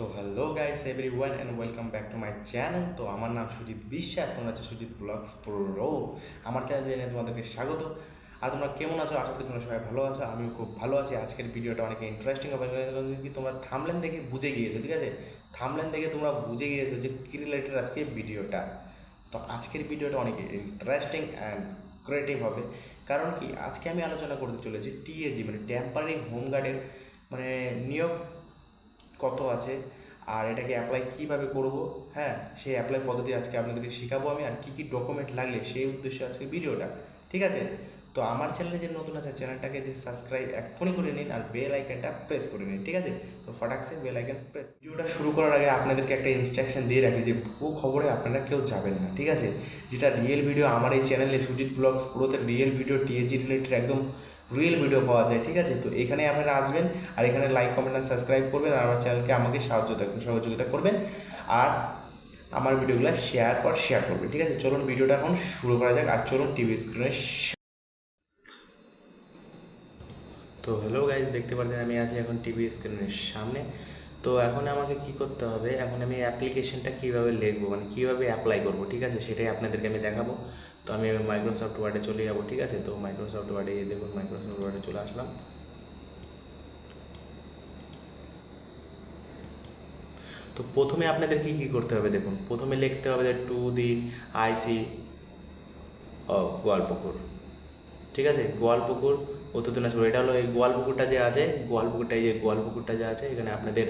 তো hello guys everyone and welcome back to my channel তো আমার নাম সুজিত বিশ্বাস, তোমরা হচ্ছে সুজিত ব্লগস প্রো। আমার চ্যানেল জেনে তোমাদেরকে স্বাগত। আর তোমরা কেমন আছো? আশা করি তোমরা সবাই ভালো আছো, আমিও খুব ভালো আছি। আজকের ভিডিওটা অনেক ইন্টারেস্টিং হবে। কি তোমরা থামলেন দেখে বুঝে গিয়েছো, ঠিক আছে? থামলেন দেখে তোমরা বুঝে গিয়েছো যে কী রিলেটেড আজকে ভিডিওটা। তো আজকের ভিডিওটা অনেক ইন্টারেস্টিং অ্যান্ড ক্রিয়েটিভ হবে। কারণ কি? আজকে আমি আলোচনা করতে চলেছি টিএজি মানে টেম্পারারি হোম গার্ডের মানে নিয়োগ কত আছে, আর এটাকে অ্যাপ্লাই কীভাবে করব হ্যাঁ সেই অ্যাপ্লাই পদ্ধতি আজকে আপনাদেরকে শেখাবো আমি, আর কী কী ডকুমেন্ট লাগলে সেই উদ্দেশ্যে আজকে ভিডিওটা, ঠিক আছে? তো আমার চ্যানেলে যে নতুন আছে চ্যানেলটাকে যে সাবস্ক্রাইব এক্ষুনি করে নিন, আর বেল আইকনটা প্রেস করে নিন, ঠিক আছে? তো ফটাকসে বেল আইকন প্রেস ভিডিওটা শুরু করার আগে আপনাদেরকে একটা ইনস্ট্রাকশন দিয়ে রাখি যে ভুয়ো খবরে আপনারা কেউ যাবেন না, ঠিক আছে? যেটা রিয়েল ভিডিও আমার এই চ্যানেলে সুজিত ব্লগস পুরোতে রিয়েল ভিডিও টিএজি রিলেটেড একদম রিয়েল ভিডিও পাওয়া যায়, ঠিক আছে? তো এখানে আপনারা আসবেন আর এখানে লাইক কমেন্ট আর সাবস্ক্রাইব করবেন আর আমার চ্যানেলকে আমাকে সাহায্য সহযোগিতা করবেন আর আমার ভিডিওগুলো শেয়ার পর শেয়ার করবেন, ঠিক আছে? চলুন ভিডিওটা এখন শুরু করা যাক আর চলুন টিভি স্ক্রিনে তো হ্যালো গাইজ দেখতে পাচ্ছেন আমি আছি এখন টিভি স্ক্রিনের সামনে। তো এখন আমাকে কি করতে হবে? এখন আমি অ্যাপ্লিকেশনটা কীভাবে লিখব? মানে কীভাবে অ্যাপ্লাই করব? ঠিক আছে? সেটাই আপনাদেরকে আমি দেখাবো। তো আমি মাইক্রোসফট ওয়ার্ডে চলে যাব, ঠিক আছে? তো মাইক্রোসফট ওয়ার্ডে দেখুন মাইক্রোসফট ওয়ার্ডে চলে আসলাম। তো প্রথমে আপনাদেরকে কী করতে হবে দেখুন? প্রথমে লিখতে হবে টু দি আইসি ও গোয়ালপুকুর ঠিক আছে? গোয়ালপুকুর, উত্তর দিনাজপুর। এটা হলো এই গোয়ালপুকুরটা যে আছে, গোয়ালপুকুরটা এই যে গোয়ালপুকুরটা যে আছে, এখানে আপনাদের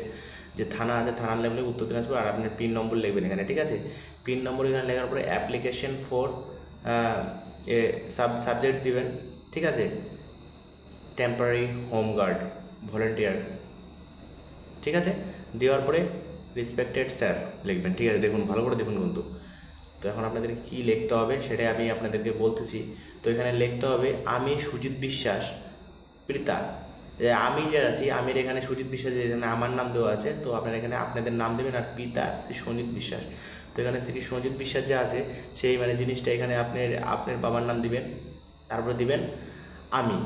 যে থানা আছে, থানার লেভেলে উত্তর দিনাজপুর আর আপনার পিন নম্বর লিখবেন এখানে, ঠিক আছে? পিন নম্বর এখানে লেখার পরে অ্যাপ্লিকেশন ফর সাব সাবজেক্ট দিবেন, ঠিক আছে? টেম্পারারি হোম গার্ড ভলেন্টিয়ার ঠিক আছে? দেওয়ার পরে রেসপেক্টেড স্যার লিখবেন, ঠিক আছে? দেখুন, ভালো করে দেখুন কিন্তু তো এখন আপনাদের কী লিখতে হবে সেটাই আমি আপনাদেরকে বলতেছি। তো এখানে লিখতে হবে, আমি সুজিত বিশ্বাস যে আমি যে আছি, আমির এখানে সুজিত বিশ্বাস, এখানে আমার নাম দেওয়া আছে। তো আপনারা এখানে আপনাদের নাম দেবেন আর পিতা, শ্রী সঞ্জিত বিশ্বাস। তো এখানে শ্রী সঞ্জিত বিশ্বাস যে আছে, সেই মানে জিনিসটা এখানে আপনার আপনার বাবার নাম দিবেন। তারপরে দিবেন, আমি।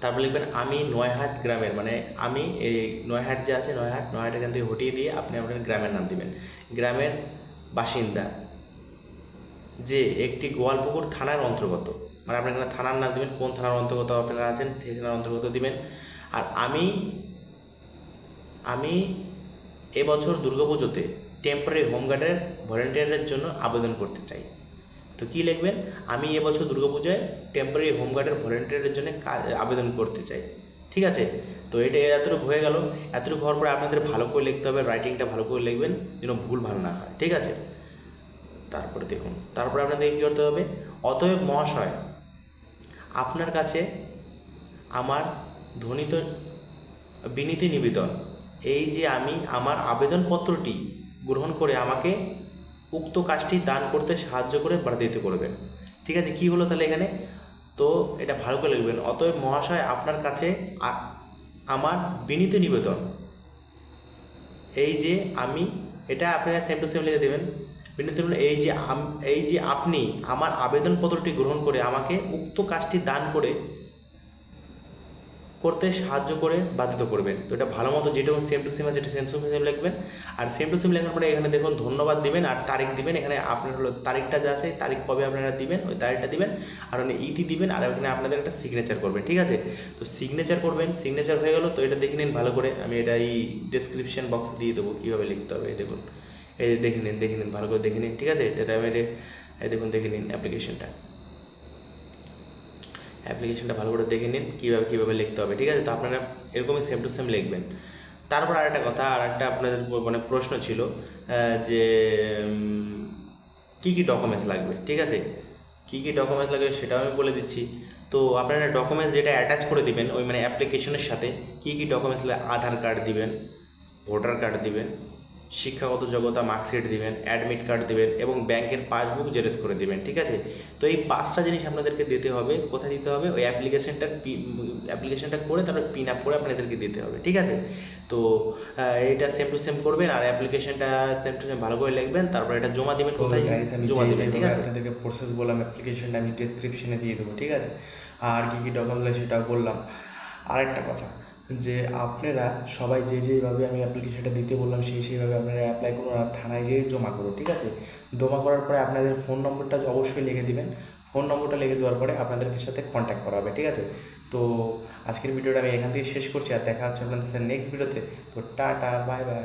তারপর লিখবেন, আমি নয়হাট গ্রামের। মানে আমি এই নয়হাট যে আছে, নয়হাট নয়হাট এখান থেকে হটিয়ে দিয়ে আপনি আপনার গ্রামের নাম দিবেন। গ্রামের বাসিন্দা। যে একটি গোয়ালপুকুর থানার অন্তর্গত। মানে আপনার এখানে থানার নাম দেবেন, কোন থানার অন্তর্গত আপনারা আছেন, সেই থানার অন্তর্গত দিবেন। আর আমি আমি এবছর দুর্গা দুর্গাপুজোতে টেম্পারারি হোমগার্ডের ভলেন্টিয়ারের জন্য আবেদন করতে চাই। তো কী লিখবেন? আমি এবছর দুর্গাপূজায় টেম্পারারি হোমগার্ডের ভলেন্টিয়ারের জন্য আবেদন করতে চাই। ঠিক আছে? তো এটা এতটুকু হয়ে গেল। এতটুকু হওয়ার পরে আপনাদের ভালো করে লিখতে হবে রাইটিংটা ভালো করে লিখবেন, যেন ভুল ভালো না হয়, ঠিক আছে? তারপরে দেখুন, তারপরে আপনাদের কী করতে হবে? অতএব মহাশয়, আপনার কাছে আমার ধ্বনিত, বিনীত নিবেদন, এই যে আমি আমার আবেদনপত্রটি গ্রহণ করে আমাকে উক্ত কাজটি দান করতে সাহায্য করে বাধিত করবেন। ঠিক আছে? কি হলো তাহলে এখানে? তো এটা ভালো করে লিখবেন। অতএব মহাশয়, আপনার কাছে আমার বিনীত নিবেদন। এই যে আমি, এটা আপনারা সেম টু সেম লিখে দেবেন। বিনীত এই যে এই যে আপনি আমার আবেদনপত্রটি গ্রহণ করে আমাকে উক্ত কাজটি দান করে করতে সাহায্য করে বাধিত করবেন। তো এটা ভালো মতো যেটা সেম টু সেম আছে যেটা সেম টু সেম লিখবেন। আর সেম টু সেম লেখার পরে এখানে দেখুন ধন্যবাদ দিবেন আর তারিখ দিবেন। এখানে আপনার হলো তারিখটা যা আছে, তারিখ কবে আপনারা দিবেন, ওই তারিখটা দিবেন। আর ওখানে ইতি দিবেন আর ওখানে আপনাদের একটা সিগনেচার করবেন, ঠিক আছে? তো সিগনেচার করবেন সিগনেচার হয়ে গেল, তো এটা দেখে নিন ভালো করে। আমি এটা এই ডেসক্রিপশন বক্সে দিয়ে দেবো, কীভাবে লিখতে হবে, এই দেখুন। এই দেখে নিন দেখে নিন, ভালো করে দেখে নিন, ঠিক আছে? এটা আমি এই দেখুন, দেখে নিন অ্যাপ্লিকেশনটা অ্যাপ্লিকেশনটা ভালো করে দেখে নিন, কীভাবে কীভাবে লিখতে হবে, ঠিক আছে? তো আপনারা এরকমই সেম টু সেম লিখবেন। তারপর আর একটা কথা আর একটা আপনাদের মানে প্রশ্ন ছিল যে কী কী ডকুমেন্টস লাগবে, ঠিক আছে? কী কী ডকুমেন্টস লাগবে সেটাও আমি বলে দিচ্ছি। তো আপনারা ডকুমেন্টস যেটা অ্যাটাচ করে দিবেন, ওই মানে অ্যাপ্লিকেশনের সাথে, কী কী ডকুমেন্টস লাগে আধার কার্ড দিবেন ভোটার কার্ড দিবেন শিক্ষাগত যোগ্যতা মার্কশিট দিবেন অ্যাডমিট কার্ড দিবেন এবং ব্যাংকের পাসবুক জেরক্স করে দিবেন ঠিক আছে? তো এই পাঁচটা জিনিস আপনাদেরকে দিতে হবে কোথায় দিতে হবে? ওই অ্যাপ্লিকেশনটার পি অ্যাপ্লিকেশনটা করে তারপরে পিন আপ করে আপনাদেরকে দিতে হবে ঠিক আছে? তো এটা সেম টু সেম করবেন আর অ্যাপ্লিকেশনটা সেম টু সেম ভালো করে লিখবেন তারপরে এটা জমা দিবেন কোথায়? জমা দিবেন ঠিক আছে? আপনাদেরকে প্রসেস বললাম অ্যাপ্লিকেশনটা আমি ডেসক্রিপশনে দিয়ে দেবো ঠিক আছে? আর কী কী ডকুমেন্ট সেটা সেটাও বললাম। আরেকটা কথা যে আপনারা সবাই যে যেভাবে আমি অ্যাপ্লিকেশনটা দিতে বললাম, সেই সেইভাবে আপনারা অ্যাপ্লাই করুন আর থানায় যেয়ে জমা করুন, ঠিক আছে? জমা করার পরে আপনাদের ফোন নম্বরটা অবশ্যই লিখে দিবেন। ফোন নম্বরটা লিখে দেওয়ার পরে আপনাদের সাথে কন্ট্যাক্ট করা হবে, ঠিক আছে? তো আজকের ভিডিওটা আমি এখান থেকে শেষ করছি, আর দেখা হচ্ছে আপনাদের নেক্সট ভিডিওতে তো। Tata bye bye